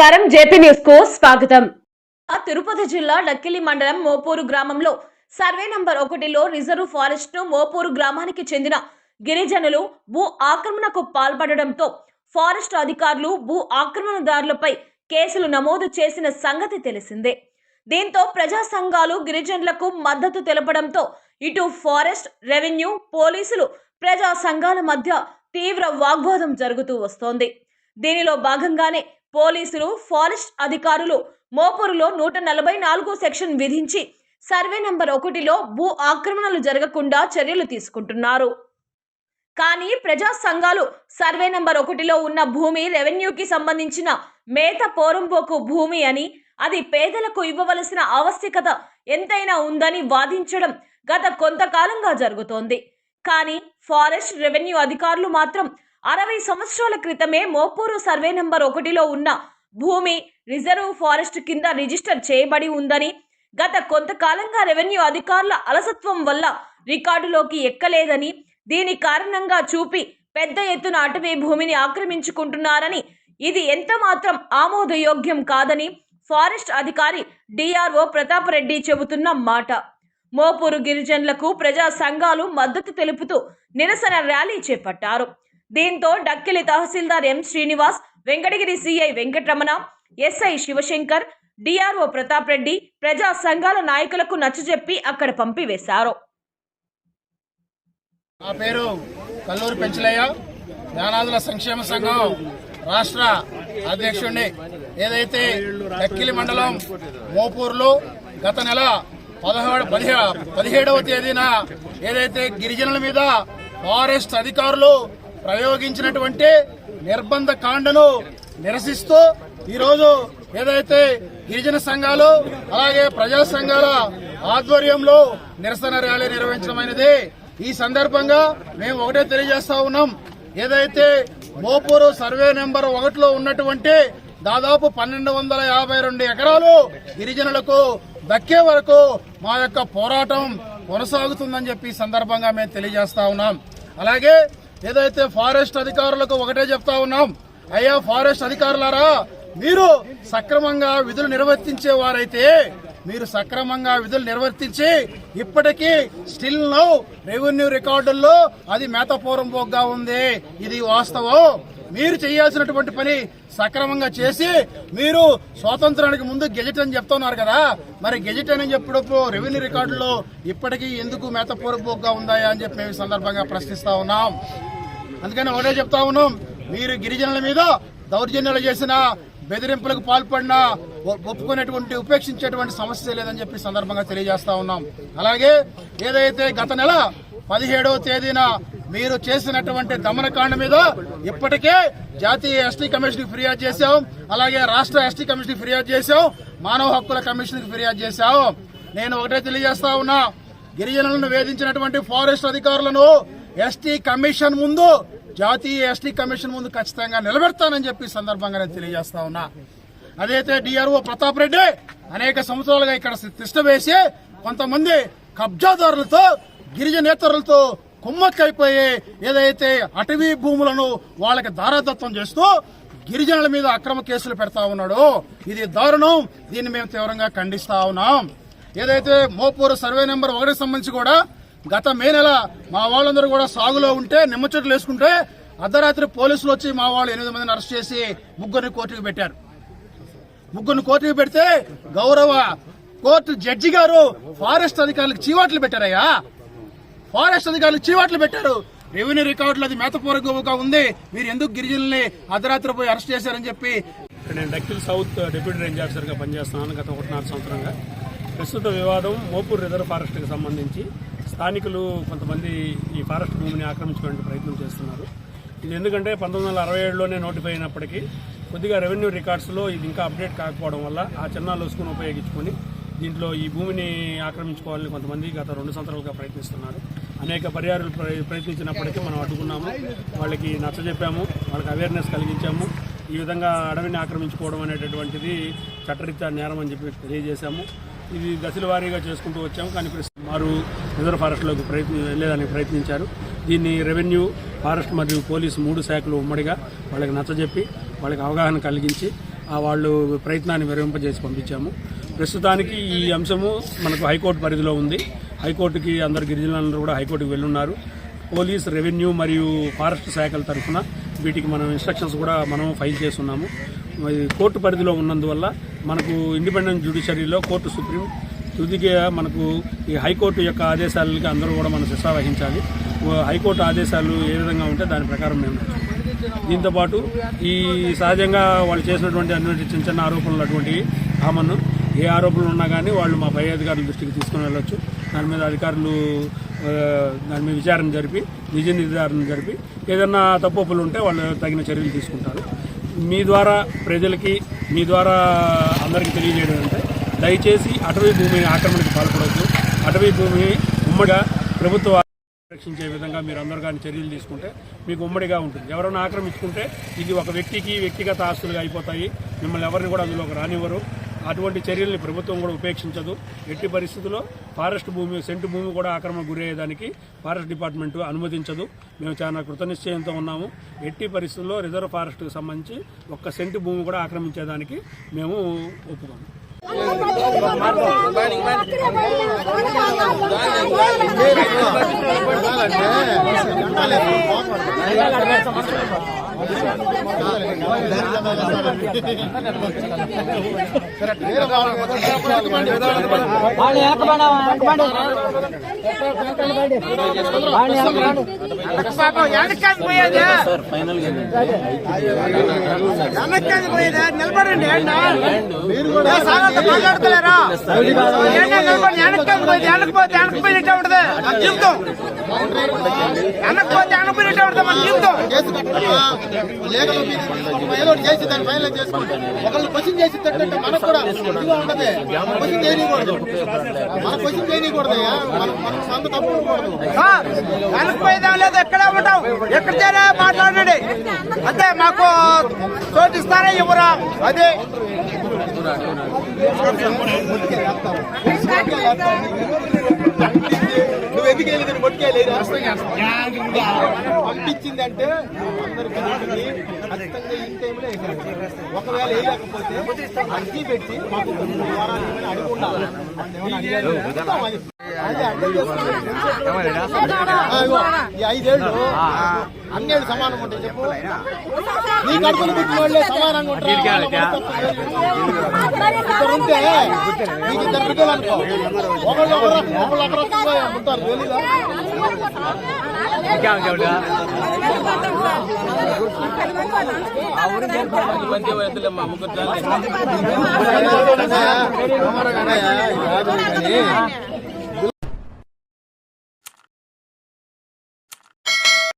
నమస్కారం. జేపీ న్యూస్కు స్వాగతం తిరుపతి జిల్లా డక్కిలి మండలం మోపూరు గ్రామంలో సర్వే నంబర్ ఒకటిలో రిజర్వ్ ఫారెస్ట్ను మోపూరు గ్రామానికి చెందిన గిరిజనులు భూ ఆక్రమణకు పాల్పడడంతో ఫారెస్ట్ అధికారులు భూ ఆక్రమణదారులపై కేసులు నమోదు చేసిన సంగతి తెలిసిందే. దీంతో ప్రజా సంఘాలు గిరిజనులకు మద్దతు తెలపడంతో ఇటు ఫారెస్ట్ రెవెన్యూ పోలీసులు ప్రజా సంఘాల మధ్య తీవ్ర వాగ్వాదం జరుగుతూ వస్తోంది. దీనిలో భాగంగానే పోలీసులు ఫారెస్ట్ అధికారులు మోపూరులో నూట నలభై నాలుగో సెక్షన్ విధించి సర్వే నంబర్ ఒకటిలో భూ ఆక్రమణలు జరగకుండా చర్యలు తీసుకుంటున్నారు. కానీ ప్రజా సంఘాలు సర్వే నంబర్ ఒకటిలో ఉన్న భూమి రెవెన్యూకి సంబంధించిన మేత పోరంబోకు భూమి అని అది పేదలకు ఇవ్వవలసిన ఆవశ్యకత ఎంతైనా ఉందని వాదించడం గత కొంతకాలంగా జరుగుతోంది. కానీ ఫారెస్ట్ రెవెన్యూ అధికారులు మాత్రం అరవై సంవత్సరాల క్రితమే మోపూరు సర్వే నెంబర్ ఒకటిలో ఉన్న భూమి రిజర్వ్ ఫారెస్ట్ కింద రిజిస్టర్ చేయబడి ఉందని గత కొంతకాలంగా రెవెన్యూ అధికారుల అలసత్వం వల్ల రికార్డులోకి ఎక్కలేదని దీని కారణంగా చూపి పెద్ద ఎత్తున అటవీ భూమిని ఆక్రమించుకుంటున్నారని ఇది ఎంత మాత్రం ఆమోదయోగ్యం కాదని ఫారెస్ట్ అధికారి డిఆర్ఓ ప్రతాప్ రెడ్డి చెబుతున్న మాట. మోపూరు గిరిజనులకు ప్రజా సంఘాలు మద్దతు తెలుపుతూ నిరసన ర్యాలీ చేపట్టారు. దీంతో Dakkili tahsildar M Srinivas Venkatagiri CI Venkataramana SI Sivashankar DRO Pratap Reddy ప్రజా సంఘాల నాయకులకు నచ్చజెప్పి అక్కడ పంపివేశారు. నా పేరు కల్లూరు పెంచలయ్య. జ్ఞానాదుల సంక్షేమ సంఘం రాష్ట్ర అధ్యక్షుడిని. ఏదైతే డక్కిలి మండలం మోపూర్లో గత నెల పదహారు పదిహేడవ తేదీన ఏదైతే గిరిజనుల మీద ఫారెస్ట్ అధికారులు ప్రయోగించినటువంటి నిర్బంధ కాండను నిరసిస్తూ ఈరోజు ఏదైతే గిరిజన సంఘాలు అలాగే ప్రజా సంఘాల ఆధ్వర్యంలో నిరసన ర్యాలీ నిర్వహించడమైనది ఈ సందర్భంగా మేము ఒకటే తెలియజేస్తా ఉన్నాం. ఏదైతే మోపూరు సర్వే నెంబర్ ఒకటిలో ఉన్నటువంటి దాదాపు పన్నెండు వందల యాభై రెండు ఎకరాలు గిరిజనులకు దక్కే వరకు మా యొక్క పోరాటం కొనసాగుతుందని చెప్పి సందర్భంగా మేము తెలియజేస్తా ఉన్నాం. అలాగే ఏదైతే ఫారెస్ట్ అధికారులకు ఒకటే చెప్తా ఉన్నాం అయ్యా ఫారెస్ట్ అధికారులారా మీరు సక్రమంగా విధులు నిర్వర్తించే వారైతే మీరు సక్రమంగా విధులు నిర్వర్తించి ఇప్పటికీ స్టిల్ నౌ రెవెన్యూ రికార్డుల్లో అది మేతపూర్వంగా ఉంది. ఇది వాస్తవం. మీరు చేయాల్సినటువంటి పని సక్రమంగా చేసి మీరు స్వాతంత్రానికి ముందు గెజెట్ అని చెప్తున్నారు కదా. మరి గెజెట్ అని చెప్పినప్పుడు రెవెన్యూ రికార్డులో ఇప్పటికీ ఎందుకు మేతపూర్వకంగా ఉందాయా అని చెప్పి మేము సందర్భంగా ప్రశ్నిస్తా ఉన్నాం. అందుకని ఒకటే చెప్తా ఉన్నాం. మీరు గిరిజనుల మీద దౌర్జన్యాలు చేసిన బెదిరింపులకు పాల్పడిన ఒప్పుకునేటువంటి ఉపేక్షించేటువంటి సమస్య లేదని చెప్పి సందర్భంగా తెలియజేస్తా ఉన్నాం. అలాగే ఏదైతే గత నెల పదిహేడవ తేదీన మీరు చేసినటువంటి దమనకాండ మీద ఇప్పటికే జాతీయ ఎస్టీ కమిషన్ ఫిర్యాదు చేశాం. అలాగే రాష్ట్ర ఎస్టీ కమిషన్ ఫిర్యాదు చేశాం. మానవ హక్కుల కమిషన్ ఫిర్యాదు చేశాం. నేను ఒకటే తెలియజేస్తా ఉన్నా గిరిజనులను వేధించినటువంటి ఫారెస్ట్ అధికారులను ఎస్టీ కమిషన్ ముందు జాతీయ ఎస్టీ కమిషన్ ముందు ఖచ్చితంగా నిలబెడతానని చెప్పి సందర్భంగా నేను తెలియజేస్తా ఉన్నా. అదైతే డిఆర్ఓ ప్రతాప్ రెడ్డి అనేక సంవత్సరాలుగా ఇక్కడ తిష్ట వేసి కొంతమంది కబ్జాదారులతో గిరిజనేతరులతో కుమ్మక్కైపోయి ఏదైతే అటవీ భూములను వాళ్ళకి దారాదత్తం చేస్తూ గిరిజనుల మీద అక్రమ కేసులు పెడతా ఉన్నాడు ఇది దారుణం. దీన్ని మేము తీవ్రంగా ఖండిస్తా ఉన్నాం. ఏదైతే మోపూరు సర్వే నెంబర్ ఒకటికి సంబంధించి కూడా గత మే నెల మా వాళ్ళందరూ కూడా సాగులో ఉంటే నిమ్మ చెట్లు వేసుకుంటే అర్ధరాత్రి పోలీసులు వచ్చి మా వాళ్ళు ఎనిమిది మందిని అరెస్ట్ చేసి ముగ్గురిని కోర్టుకు పెట్టారు. ముగ్గురిని కోర్టుకు పెడితే గౌరవ కోర్టు జడ్జి గారు ఫారెస్ట్ అధికారులకు చీవాట్లు పెట్టారయ్యా. ఫారెస్ట్ అధికారులు చీవాట్లు పెట్టారు. రెవెన్యూ రికార్డులు అది మేతపూర్వకంగా ఉంది. మీరు ఎందుకు గిరిజనుల్ని అర్ధరాత్రి పోయి అరెస్ట్ చేశారని చెప్పి నేను డక్కిల్ సౌత్ డిప్యూటీ రేంజ్ ఆఫీసర్గా పనిచేస్తున్నాను గత ఒకటిన్నర సంవత్సరంగా. ప్రస్తుత వివాదం మోపూర్ రిజర్వ్ ఫారెస్ట్కి సంబంధించి స్థానికులు కొంతమంది ఈ ఫారెస్ట్ భూమిని ఆక్రమించుకోవడానికి ప్రయత్నం చేస్తున్నారు. ఇది ఎందుకంటే పంతొమ్మిది వందల అరవై ఏడులోనే నోటిఫై అయినప్పటికీ కొద్దిగా రెవెన్యూ రికార్డ్స్లో ఇది ఇంకా అప్డేట్ కాకపోవడం వల్ల ఆ చిన్న లొసుకుని ఉపయోగించుకొని దీంట్లో ఈ భూమిని ఆక్రమించుకోవాలని కొంతమంది గత రెండు సంవత్సరాలుగా ప్రయత్నిస్తున్నారు. అనేక పర్యాలు ప్రయత్నించినప్పటికీ మనం అడ్డుకున్నాము. వాళ్ళకి నచ్చజెప్పాము. వాళ్ళకి అవేర్నెస్ కలిగించాము. ఈ విధంగా అడవిని ఆక్రమించుకోవడం అనేటటువంటిది చట్టరీత్యా నేరం అని చెప్పి తెలియజేశాము. ఇది దశల వారీగా చేసుకుంటూ వచ్చాము. కానీ ప్రస్తుతం వారు రిజర్వ్ ఫారెస్ట్లోకి ప్రయత్ని వెళ్ళేదానికి ప్రయత్నించారు. దీన్ని రెవెన్యూ ఫారెస్ట్ మరియు పోలీసు మూడు శాఖలు ఉమ్మడిగా వాళ్ళకి నచ్చజెప్పి వాళ్ళకి అవగాహన కలిగించి ఆ వాళ్ళు ప్రయత్నాన్ని విరమింపజేసి పంపించాము. ప్రస్తుతానికి ఈ అంశము మనకు హైకోర్టు పరిధిలో ఉంది. హైకోర్టుకి అందరు గిరిజనులందరూ కూడా హైకోర్టుకి వెళ్ళున్నారు. పోలీస్ రెవెన్యూ మరియు ఫారెస్ట్ శాఖల తరఫున వీటికి మనం ఇన్స్ట్రక్షన్స్ కూడా మనం ఫైల్ చేస్తున్నాము. కోర్టు పరిధిలో ఉన్నందువల్ల మనకు ఇండిపెండెంట్ జ్యుడిషియరీలో కోర్టు సుప్రీం తుదిగా మనకు ఈ హైకోర్టు యొక్క ఆదేశాలకి అందరూ కూడా మనం శిక్ష వహించాలి. హైకోర్టు ఆదేశాలు ఏ విధంగా ఉంటే దాని ప్రకారం మేము దీంతోపాటు ఈ సహజంగా వాళ్ళు చేసినటువంటి అటువంటి చిన్న చిన్న ఆరోపణలు అటువంటివి కామన్ ఏ ఆరోపణలు ఉన్నా కానీ వాళ్ళు మా పై అధికారుల దృష్టికి తీసుకుని వెళ్ళొచ్చు. దాని మీద అధికారులు దాని మీద విచారణ జరిపి నిజ నిర్ధారణ జరిపి ఏదన్నా తప్పులు ఉంటే వాళ్ళు తగిన చర్యలు తీసుకుంటారు. మీ ద్వారా ప్రజలకి మీ ద్వారా అందరికీ తెలియజేయడం అంటే దయచేసి అటవీ భూమి ఆక్రమణకు పాల్పడవద్దు అటవీ భూమి ఉమ్మడిగా ప్రభుత్వ రక్షించే విధంగా మీరు అందరూ కానీ చర్యలు తీసుకుంటే మీకు ఉమ్మడిగా ఉంటుంది. ఎవరైనా ఆక్రమించుకుంటే ఇది ఒక వ్యక్తికి వ్యక్తిగత ఆస్తులుగా అయిపోతాయి. మిమ్మల్ని ఎవరిని కూడా అందులోకి రానివ్వరు. అటువంటి చర్యల్ని ప్రభుత్వం కూడా ఉపేక్షించదు. ఎట్టి పరిస్థితుల్లో ఫారెస్ట్ భూమి సెంటు భూమి కూడా ఆక్రమణ గురయ్యేదానికి ఫారెస్ట్ డిపార్ట్మెంట్ అనుమతించదు. మేము చాలా కృతనిశ్చయంతో ఉన్నాము. ఎట్టి పరిస్థితుల్లో రిజర్వ్ ఫారెస్ట్కి సంబంధించి ఒక్క సెంటు భూమి కూడా ఆక్రమించేదానికి మేము ఒప్పుకోము. అంటే వెనకబడ వెనకబడి వాడిని వెనకబడి పాపం వెనక్కి పోయేది వెనక్కి పోయేది నిలబడండి ఏంటా సాగంత మాట్లాడతలేరా ఏంటా నిలబడి వెనక్కి పోయేది ఏదో చేసి దాన్ని ఫైనల్ చేసుకోండి ఒకళ్ళు క్వశ్చన్ చేసి తట్టంటే మనకు కూడా ఇదిగా ఉండదు. క్వశ్చన్ చేయకూడదు మన క్వశ్చన్ చేయకూడదు మన మన సొంత తప్పు ఉండకూడదు. ఆ, వెనక్కి పోయేదా లేదు ఎక్కడే ఉంటాం మాట్లాడండి. అంతే మాకు చోటిస్తారా ఇవ్వరా అదే. నువ్వు ఎందుకు మొట్టుకెళ్ళేది పంపించిందంటే అందరికి. ఖచ్చితంగా ఈ టైంలో వేసేయాలి. ఒకవేళ వేయలేకపోతే అర్జీ పెట్టి మాకు కొన్ని వారాలు అడిగి ఉండాలి? ఈ ఐదేళ్ళు అన్నేళ్ళు సమానంగా ఉంటాయి చెప్పు. నీ కడుపులు పుట్టిన వాళ్ళే సమానంగా ఉంటారు? ఇద్దరు అనుకో. ఒకళ్ళు ఒకరు ఒకళ్ళు ఒకరు क्या उठा ಅವ್ರಿಗೆ ಬಂದೇವ ಎಂದಿಲ್ಲ ಮುಗಿದ್ರೆ